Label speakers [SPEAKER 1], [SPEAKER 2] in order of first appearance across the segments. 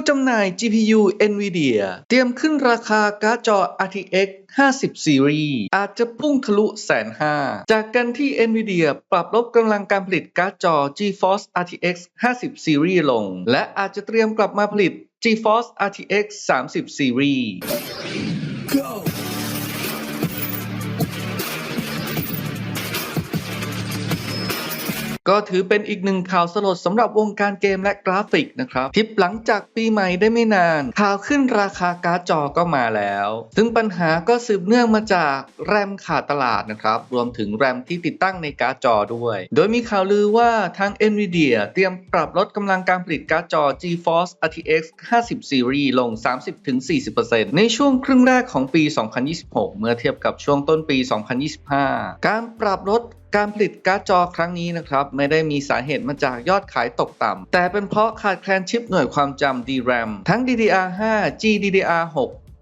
[SPEAKER 1] ผู้จำหน่าย GPU NVIDIA เตรียมขึ้นราคาการ์ดจอ RTX 50 Series อาจจะพุ่งทะลุแสนห้าจากการที่ NVIDIA ปรับลดกำลังการผลิตการ์ดจอ GeForce RTX 50 Series ลง และอาจจะเตรียมกลับมาผลิต GeForce RTX 30 Series ก็ถือเป็นอีกหนึ่งข่าวสลดสำหรับวงการเกมและกราฟิกนะครับทิปหลังจากปีใหม่ได้ไม่นาน ข่าวขึ้นราคาการ์ดจอก็มาแล้ว ซึ่งปัญหาก็สืบเนื่องมาจากแรมขาดตลาดนะครับ รวมถึงแรมที่ติดตั้งในการ์ดจอด้วย โดยมีข่าวลือว่าทาง Nvidia เตรียมปรับลดกำลังการผลิตการ์ดจอ GeForce RTX 50 Series ลง 30-40%ในช่วงครึ่งแรกของปี 2026 เมื่อเทียบกับช่วงต้นปี 2025 การปรับลดการผลิตการ์ดจอครั้งนี้นะครับ ไม่ได้มีสาเหตุมาจากยอดขายตกต่ำแต่เป็นเพราะขาดแคลนชิปหน่วยความจำ DRAM ทั้ง DDR5 GDDR6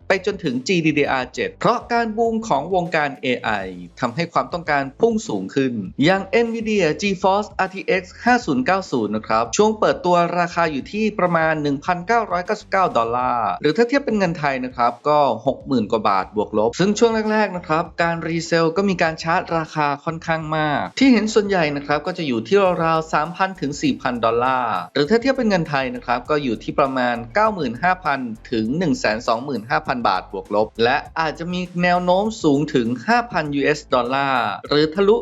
[SPEAKER 1] ไปจนถึง GDDR7 เพราะการบูมของวงการ AI ทำให้ความต้องการพุ่งสูงขึ้น อย่าง NVIDIA GeForce RTX 5090 นะครับ ช่วงเปิดตัวราคาอยู่ที่ประมาณ 1,999 ดอลลาร์ หรือถ้าเทียบเป็นเงินไทยนะครับ ก็ 60,000 กว่าบาทบวกลบ ซึ่งช่วงแรก ๆ นะครับ การรีเซลก็มีการชาร์จราคาค่อนข้างมาก ที่เห็นส่วนใหญ่นะครับ ก็จะอยู่ที่ราวๆ 3,000 ถึง 4,000 ดอลลาร์ หรือถ้าเทียบเป็นเงินไทยนะครับ ก็อยู่ที่ประมาณ 95,000 ถึง 125,000บาทบวกลบ และอาจจะมีแนวโน้มสูงถึง 5,000 US ดอลลาร์หรือทะลุ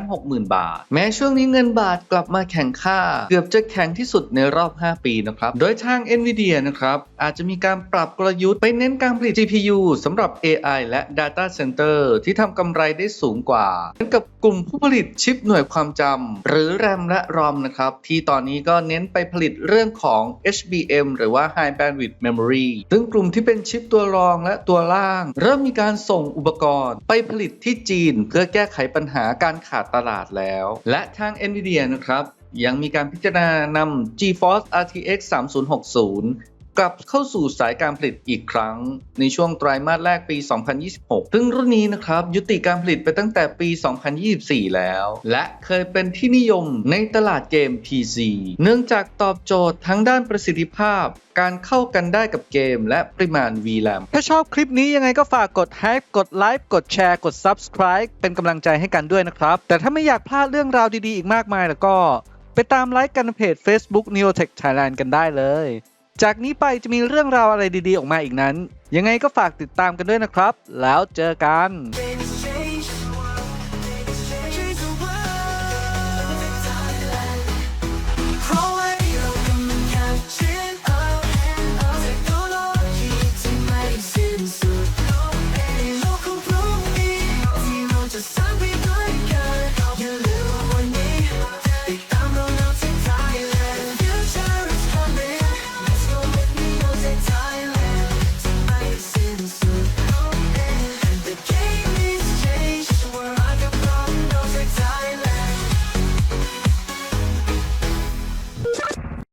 [SPEAKER 1] 160,000 บาท แม้ช่วงนี้เงินบาทกลับมาแข่งค่า เกือบจะแข็งที่สุดในรอบ 5 ปีนะครับ โดยทาง NVIDIA นะครับอาจจะมีการปรับกลยุทธ์ไปเน้นการผลิต GPU สำหรับ AI และ Data Center ที่ทำกำไรได้สูงกว่าเหมือนกับกลุ่มผู้ผลิตชิปหน่วยความจำหรือ RAM และ ROM นะครับที่ตอนนี้ก็เน้นไปผลิตเรื่องของ HBM หรือว่า High Bandwidth Memory ซึ่งกลุ่มที่เป็นชิปตัวรองและตัวล่าง เริ่มมีการส่งอุปกรณ์ ไปผลิตที่จีน เพื่อแก้ไขปัญหาการขาดตลาดแล้ว และทาง NVIDIA นะครับยังมีการพิจารณานำ GeForce RTX 3060 กลับเข้าสู่สายการผลิตอีกครั้ง ในช่วงไตรามาสแรกปี 2026 ซึ่งรุ่นนี้นะครับยุติการผลิตไปตั้งแต่ปี 2024 แล้ว และเคยเป็นที่นิยมในตลาดเกม PC เนื่องจากตอบโจทย์ทั้งด้านประสิทธิภาพ การเข้ากันได้กับเกม และปริมาณ VRAM ถ้าชอบคลิปนี้ยังไงก็ฝากกด Hype กดไลค์กดแชร์กด Subscribe เป็นกำลังใจให้กันด้วยนะครับ แต่ถ้าไม่อยากพลาดเรื่องราวดีๆ อีกมากมายแล้วก็ ไปตามไลค์กันในเพจ Facebook Neotech Thailand กันได้เลย จากนี้ไปจะมีเรื่องราวอะไรดีๆออกมาอีกนั้น ยังไงก็ฝากติดตามกันด้วยนะครับ แล้วเจอกัน